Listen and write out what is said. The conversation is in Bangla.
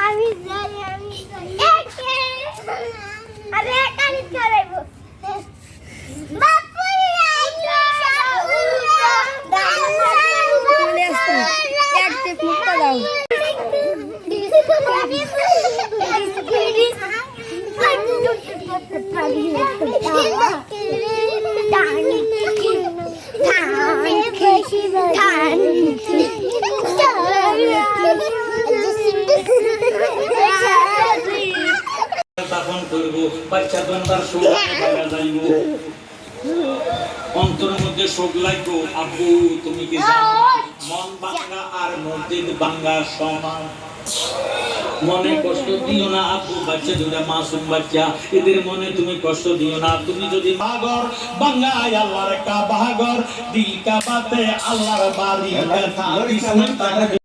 আমি যাই আমি একে আরে কালি করাইব বাপু চলে স্থাপন করব বাচ্চা তোমরা শোক যাইব। অন্তরের মধ্যে শোক লাগবো, আব্বু, তুমি কি জানো? মন বাঙ্গা আর মসজিদ বাঙ্গা সমান। মনে কষ্ট দিও না, আব্বু, বাচ্চা দুটা মাসুম বাচ্চা। এদের মনে তুমি কষ্ট দিও না। তুমি যদি বাগর বাঙ্গায় আল্লাহর কাবাগর দিল কাবাতে আল্লাহর বাড়ি।